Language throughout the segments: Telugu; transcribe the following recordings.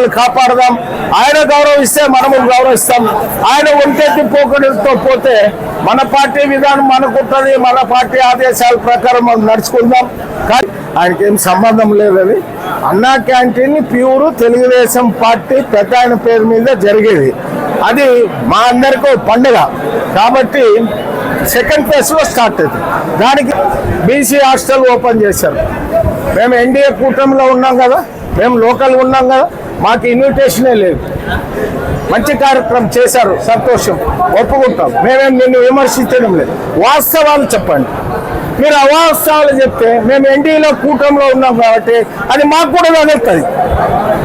కాపాడదాం. ఆయన గౌరవిస్తే మనము గౌరవిస్తాం. ఆయన ఒంటెత్తి పోకడంతో పోతే మన పార్టీ విధానం మనకుంటుంది మన పార్టీ ఆదేశాల ప్రకారం మనం నడుచుకుందాం. కానీ ఆయనకేం సంబంధం లేదని అన్నా క్యాంటీన్ ప్యూర్ తెలుగుదేశం పార్టీ పెద్ద ఆయన పేరు మీద జరిగేది. అది మా అందరికీ ఒక పండుగ. కాబట్టి సెకండ్ ఫేజ్లో స్టార్ట్ అయింది. దానికి బీసీ హాస్టల్ ఓపెన్ చేశారు. మేము ఎన్డీఏ కూటమిలో ఉన్నాం కదా. మేము లోకల్ ఉన్నాం కదా మాకు ఇన్విటేషనే లేదు. మంచి కార్యక్రమం చేశారు సంతోషం. ఒప్పుకుంటాం. మేమేం నిన్ను విమర్శించడం లేదు. వాస్తవాలు చెప్పండి. మీరు అవాస్తవాలు చెప్తే మేము ఎన్డీఏలో కూటమిలో ఉన్నాం కాబట్టి అది మాకు కూడా తగులుతుంది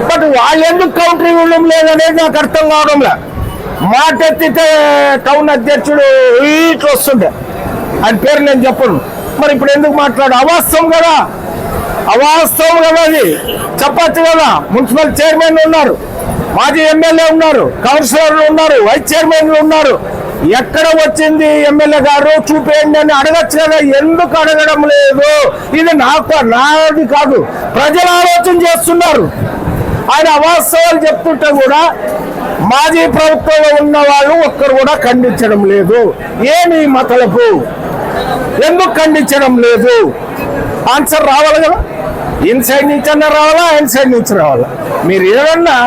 బట్ వాళ్ళు ఎందుకు కౌంటర్ ఇవ్వడం లేదనేది నాకు అర్థం కావడం మాట ఎత్తితే టౌన్ అధ్యక్షుడు ఇట్లా వస్తుండే. అని పేరు నేను చెప్పను. మరి ఇప్పుడు ఎందుకు మాట్లాడు? అవాస్తవం కదా. అవాస్తవం కదా అది. చెప్పచ్చు కదా. మున్సిపల్ చైర్మన్ ఉన్నారు. మాజీ ఎమ్మెల్యే ఉన్నారు. కౌన్సిలర్లు ఉన్నారు. వైస్ చైర్మన్లు ఉన్నారు. ఎక్కడ వచ్చింది ఎమ్మెల్యే గారు? చూపేయండి అని అడగచ్చు కదా. ఎందుకు అడగడం లేదు? ఇది నాకు నాది కాదు. ప్రజలు ఆలోచన చేస్తున్నారు. ఆయన అవాస్తవాలు చెప్తుంటే కూడా మాజీ ప్రభుత్వంలో ఉన్న వాళ్ళు ఒక్కరు కూడా ఖండించడం లేదు. ఏమి మతలకు ఎందుకు ఖండించడం లేదు? ఆన్సర్ రావాలి కదా. ఇన్ సైడ్ నుంచి అన్నా రావాలా ఇన్సైడ్ సైడ్ నుంచి రావాలా? మీరు ఏదన్నా